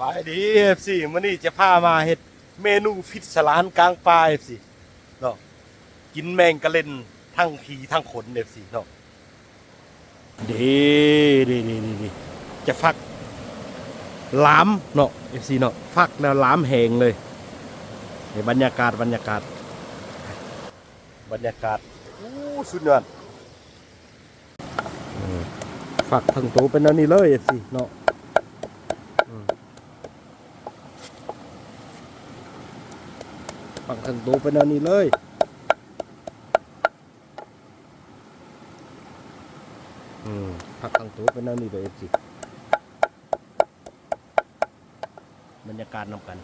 บายดีเอฟซีมื้อนี้จะพามาเฮ็ดเมนูฟิตสลานกลางป่าเอฟซีเนาะกินแมงกะเล่นทั้งขี่ทั้งขนเอฟซีเนาะดีดีดีดีดีจะฟักหลามเนาะเอฟซีเนาะฟักแล้วหลามแหงเลยในบรรยากาศบรรยากาศ บรรยากาศอู้สุดยอดฝักทั้งตัวเป็นอันนี้เลยเอฟซีเนาะ ฝั่งทางตัวเป็นอันนี้เลย อืมผักทางตัวเป็นอันนี้เลยสิบรรยากาศนำกัน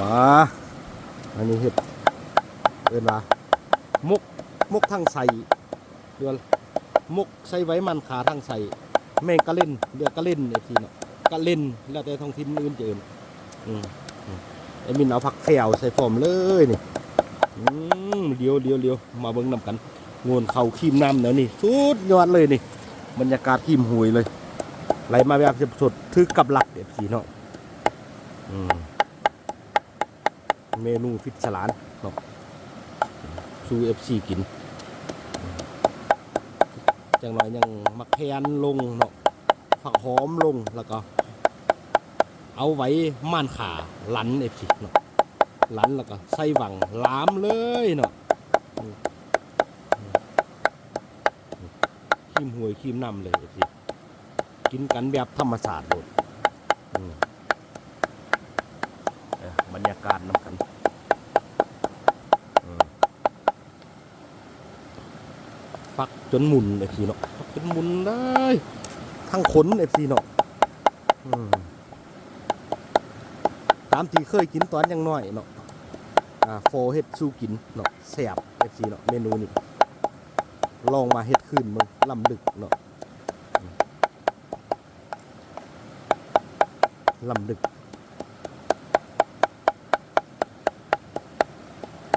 มาอันนี้เห็ดเอินว่ามุกมุกทั้งใส่เดือนมุกใส่ไว้มันขาทั้งใส่แม่งกะเล่นเดือกกะเล่นไอ้ทีเนาะกะเล่นแล้วแต่ท้องถิ่นอื่นจะเอินอืมอืมไอ้มินเอาผักแขวใส่ฟอมเลยนี่อืมเดียวเดียวเดียวมาเบิ้งนำกันงวนเข่าขีมน้ำเนาะนี่สุดยอดเลยนี่บรรยากาศขีมหุยเลยไหลมาแบบสดๆทึกกับหลักเด็ดสีเนาะอืม เมนูฟิชฉลานเนาะซูเอฟซีกินจังหน่อยยังมักแพนลงเนาะผักหอมลงแล้วก็ เอาไว้ม่านขาลันเอฟซีเนาะลันแล้วก็ใส่หวังลามเลยเนาะขีมหวยขีมนำเลยเอฟซีกินกันแบบธรรมศาสตร์เลยอืมเอ้อบรรยากาศน้ำกัน ฟักจนหมุนเอฟซีเนาะฟักจนหมุนได้ทั้งขนเอฟซีเนาะตามที่เคยกินตอนยังน้อยเนาะอ่าโฟเฮ็ดสู้กินเนาะแซ่บเอฟซีเนาะเมนูนี้ลองมาเฮ็ดขึ้นมึงลำดึกเนาะลำดึก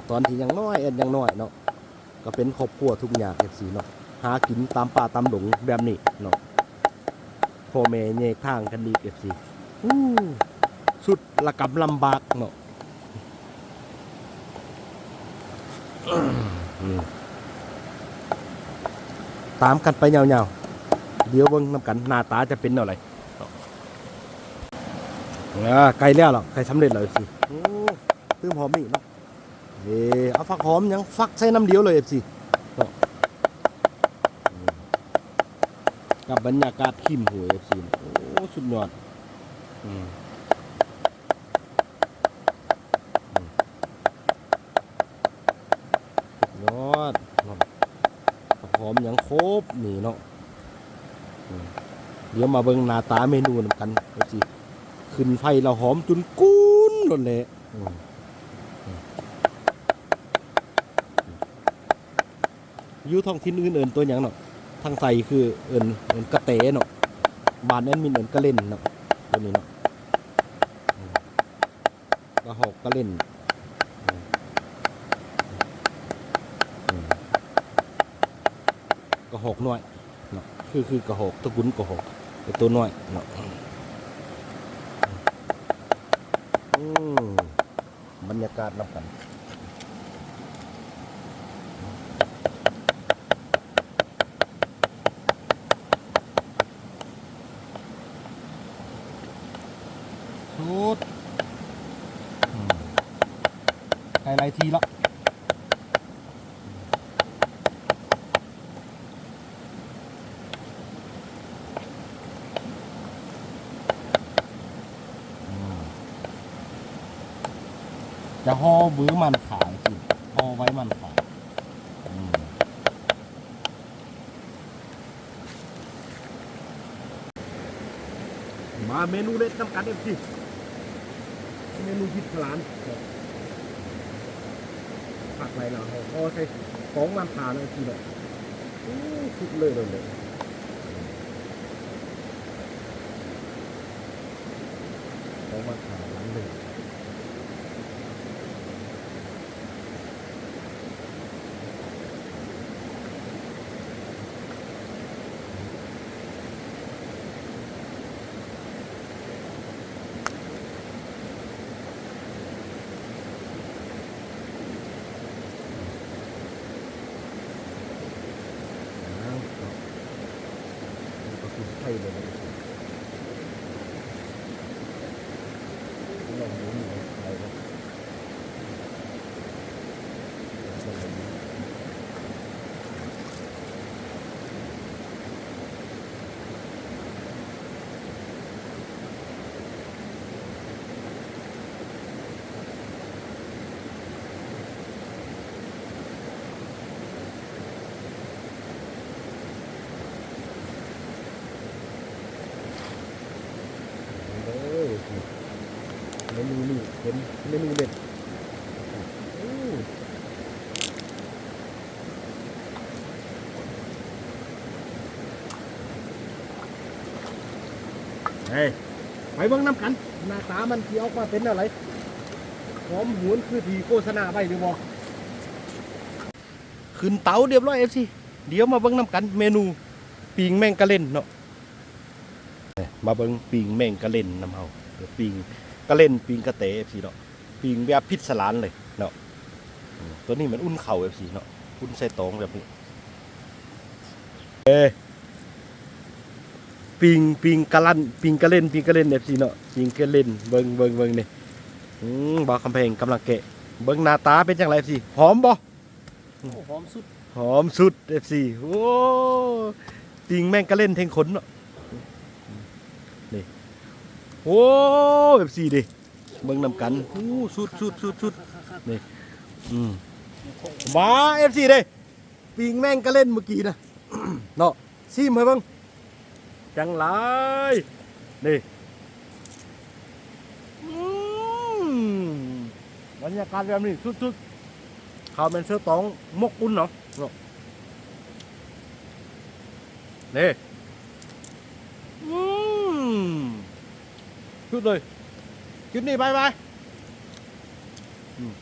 ตอนที่ยังน้อยเอ็นยังน้อยเนาะ ก็เป็นครอบครัวทุกอย่างเอฟซีเนาะหากินตามป่าตามหลงแบบนี้เนาะพ่อแม่แยกทางกันดีเอฟซีสุดละกำลำบากเนาะตามกันไปยาวๆเดี๋ยวเบิ่งน้ำกันหน้าตาจะเป็นอะไรเนาะอ่าไกลแล้วหรอไกลสำเร็จแล้วสิโอ้ตื้มหอมอีกเนาะ เออเอาฟักหอมยังฟักใส่น้ำเดียวเลยเอฟซีกับบรรยากาศขิมหวยเอฟซีโอ้สุดยอดสุดยอดฟักหอมยังครบนี่เนาะเดี๋ยวมาเบิ่งหน้าตาเมนูนำกันเอฟซีขึ้นไฟเราหอมจนกุ้นหมดเลยอืม อ ยู่ท้องถิ่นอื่นเอินตัวหยังเนาะทางไสคือเอินเอินกระเตเนาะบานแอดมินเอินกระเล่นเนาะตัวนี้เนาะกระหอกกระเล่นกระหอกน้อยเนาะคือคือกระหอกตะกุนกระหอกแต่ตัวน้อยเนาะอืมบรรยากาศนำกัน ชุด ไฮไลท์ทีละจะห่อบื้อมันขายสิห่อไว้มันขายอืมมาเมนูเด็ดน้ำกันเอฟซีเมนูพิษร้าน ผักไรเราพอใช้ของมันผ่าเลยทีเดียวอู้สุดเลยเลยเลยของมันผ่าร้านเลยอ้าวนี่ ก็คือไข่เลยนะลองดูหน่อยไข่ครับเด้อเมนูนี่ เป็นเมนูเด็ดอู้เฮ้ยไปเบิ่งน้ำกัน หน้าตามันที่ออกมาเป็นอะไรหอมหวนคือทีโฆษณาไปหรือบ่ขึ้นเตาเรียบร้อยเอฟซีเดี๋ยวมาเบิ่งน้ำกันเมนูปิงแมงกะเล่นเนาะมาเบิ่งปิงแมงกะเล่นน้ำเฮาเดี๋ยวปิงกะเล่นปิงกะเตเอฟซีเนาะ ปิงแบบพิษสลานเลยเนาะอืมตัวนี้มันอุ่นเข่าเอฟซีเนาะอุ่นใส่ตองแบบนี้เอ้ปิงปิงกะลันปิงกะเล่นปิงกะเล่นเอฟซีเนาะปิงกะเล่นเบิ่งเบิ่งเบิ่งนี่อืมบ่าวคำเพลงกำลังแกะ เบิ่งหน้าตาเป็นจังไรเอฟซีหอมบ่หอมสุดหอมสุดเอฟซีโอ้ปิงแมงกะเล่นเทงขนเนาะโอ้เอฟซีดิ เบิ่งนำกันโอ้สุดสุดสุดสุดนี่อืมมาเอฟซีเด้ปิงแม่งก็เล่นเมื่อกี้นะเนาะซิมให้เบิ่งจังไรนี่บรรยากาศแบบนี้สุดสุดข้าวแมนเสื้อตองมกอุ่นเนาะเนาะนี่อืมชุดเลย ชุดนี้ไปไปอืม